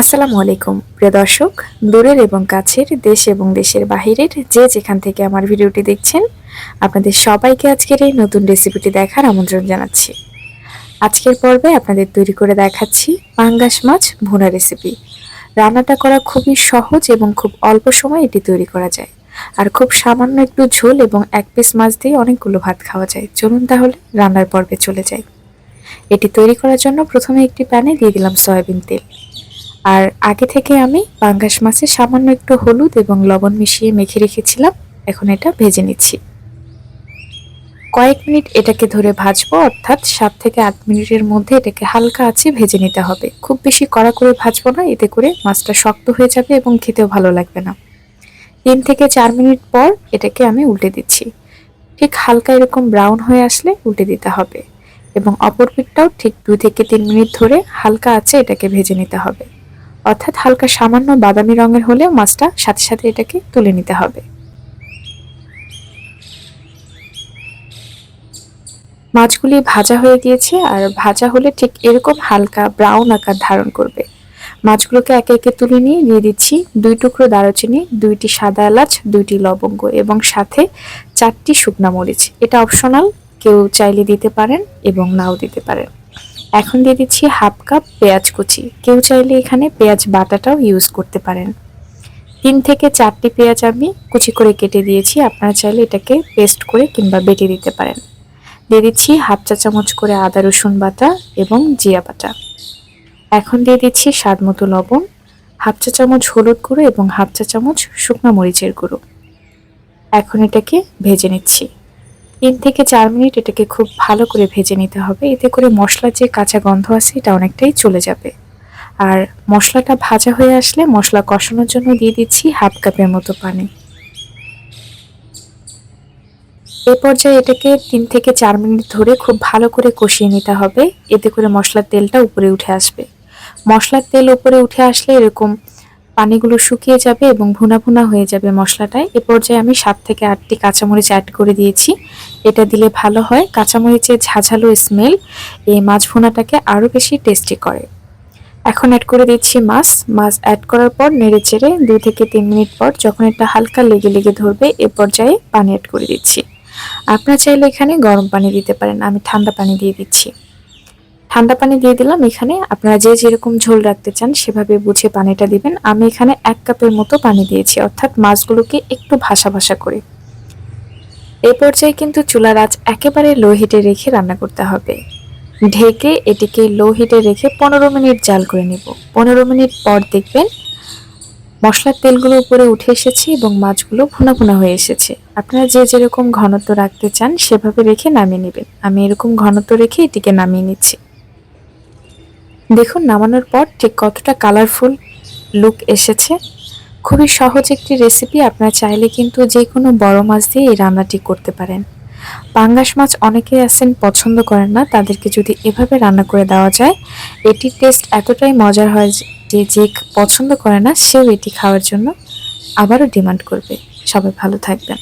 আসসালামু আলাইকুম, প্রিয় দর্শক। দূরের এবং কাছের, দেশ এবং দেশের বাহিরের যে যেখান থেকে আমার ভিডিওটি দেখছেন, আপনাদের সবাইকে আজকের এই নতুন রেসিপিটি দেখার আমন্ত্রণ জানাচ্ছি। আজকের পর্বে আপনাদের তৈরি করে দেখাচ্ছি পাঙ্গাস মাছ ভুনা রেসিপি রান্নাটা করা খুবই সহজ এবং খুব অল্প সময় এটি তৈরি করা যায়। আর খুব সামান্য একটু ঝোল এবং এক পিস মাছ দিয়ে অনেকগুলো ভাত খাওয়া যায়। চলুন তাহলে রান্নার পর্বে চলে যাই। এটি তৈরি করার জন্য প্রথমে একটি প্যানে দিয়ে দিলাম সয়াবিন তেল। আর আগে থেকে আমি পাঙ্গাস মাছে সামান্য একটু হলুদ এবং লবণ মিশিয়ে মেখে রেখেছিলাম। এখন এটা ভেজে নিচ্ছি। কয়েক মিনিট এটাকে ধরে ভাজবো, অর্থাৎ সাত থেকে আট মিনিটের মধ্যে এটাকে হালকা আছে ভেজে নিতে হবে। খুব বেশি কড়া করে ভাজবো না, এতে করে মাছটা শক্ত হয়ে যাবে এবং খেতেও ভালো লাগবে না। তিন থেকে চার মিনিট পর এটাকে আমি উল্টে দিচ্ছি। ঠিক হালকা এরকম ব্রাউন হয়ে আসলে উল্টে দিতে হবে এবং অপর পিঠটাও ঠিক দুই থেকে তিন মিনিট ধরে হালকা আছে এটাকে ভেজে নিতে হবে। অর্থাৎ হালকা সামান্য বাদামি রঙের হলেও মাছটা সাথে সাথে এটাকে তুলে নিতে হবে। মাছগুলি ভাজা হয়ে গিয়েছে আর ভাজা হলে ঠিক এরকম হালকা ব্রাউন আকার ধারণ করবে। মাছগুলোকে একে একে তুলে নিয়ে দিয়ে দিচ্ছি দুই টুকরো দারুচিনি, দুইটি সাদা এলাচ, দুইটি লবঙ্গ এবং সাথে চারটি শুকনা মরিচ। এটা অপশনাল, কেউ চাইলে দিতে পারেন এবং নাও দিতে পারেন। এখন দিয়ে দিচ্ছি হাফ কাপ পেঁয়াজ কুচি। কেউ চাইলে এখানে পেঁয়াজ বাটাটাও ইউজ করতে পারেন। তিন থেকে চারটি পেঁয়াজ আমি কুচি করে কেটে দিয়েছি। আপনারা চাইলে এটাকে পেস্ট করে কিংবা বেটে দিতে পারেন। দিয়ে দিচ্ছি হাফ চা চামচ করে আদা রসুন বাটা এবং জিয়া বাটা। এখন দিয়ে দিচ্ছি স্বাদ মতো লবণ, হাফ চা চামচ হলুদ গুঁড়ো এবং হাফ চা চামচ শুকনো মরিচের গুঁড়ো। এখন এটাকে ভেজে নিচ্ছি। তিন থেকে চার মিনিট এটাকে খুব ভালো করে ভেজে নিতে হবে। এতে করে মশলার যে কাঁচা গন্ধ আছে, এটা অনেকটাই চলে যাবে। আর মশলাটা ভাজা হয়ে আসলে মশলা কষানোর জন্য দিয়ে দিচ্ছি হাফ কাপের মতো পানি। এ পর্যায়ে এটাকে তিন থেকে চার মিনিট ধরে খুব ভালো করে কষিয়ে নিতে হবে। এতে করে মশলার তেলটা উপরে উঠে আসবে। মশলার তেল উপরে উঠে আসলে এরকম পানিগুলো শুকিয়ে যাবে এবং ভুনা ভুনা হয়ে যাবে মশলাটায়। এ পর্যায়ে আমি সাত থেকে আটটি কাঁচামরিচ অ্যাড করে দিয়েছি। এটা দিলে ভালো হয়। কাঁচামরিচের ঝাঝালো স্মেল এই মাছ ভুনাটাকে আরও বেশি টেস্টি করে। এখন অ্যাড করে দিচ্ছি মাছ। মাছ অ্যাড করার পর নেড়ে চেড়ে দুই থেকে তিন মিনিট পর যখন এটা হালকা লেগে লেগে ধরবে, এ পর্যায়ে পানি অ্যাড করে দিচ্ছি। আপনারা চাইলে এখানে গরম পানি দিতে পারেন। আমি ঠান্ডা পানি দিয়ে দিচ্ছি। ঠান্ডা পানি দিয়ে দিলাম। এখানে আপনারা যে যেরকম ঝোল রাখতে চান সেভাবে বুঝে পানিটা দিবেন। আমি এখানে এক কাপের মতো পানি দিয়েছি, অর্থাৎ মাছগুলোকে একটু ভাসা ভাসা করে। এ পর্যায়ে কিন্তু চুলার আঁচ একেবারে লো হিটে রেখে রান্না করতে হবে। ঢেকে এটিকে লো হিটে রেখে পনেরো মিনিট জাল করে নিব। পনেরো মিনিট পর দেখবেন মশলার তেলগুলো উপরে উঠে এসেছে এবং মাছগুলো ভুনা ভুনা হয়ে এসেছে। আপনারা যে যেরকম ঘনত্ব রাখতে চান সেভাবে রেখে নামিয়ে নেবেন। আমি এরকম ঘনত্ব রেখে এটিকে নামিয়ে নিচ্ছি। দেখুন, নামানোর পর ঠিক কতটা কালারফুল লুক এসেছে। খুবই সহজ একটি রেসিপি আপনারা চাইলে কিন্তু যে কোনো বড় মাছ দিয়ে এই রান্নাটি করতে পারেন। পাঙ্গাস মাছ অনেকেই আছেন, পছন্দ করেন না, তাদেরকে যদি এভাবে রান্না করে দেওয়া যায় এটির টেস্ট এতটাই মজার হয় যে যে পছন্দ করে না, সেও এটি খাওয়ার জন্য আবারও ডিমান্ড করবে। সবাই ভালো থাকবেন।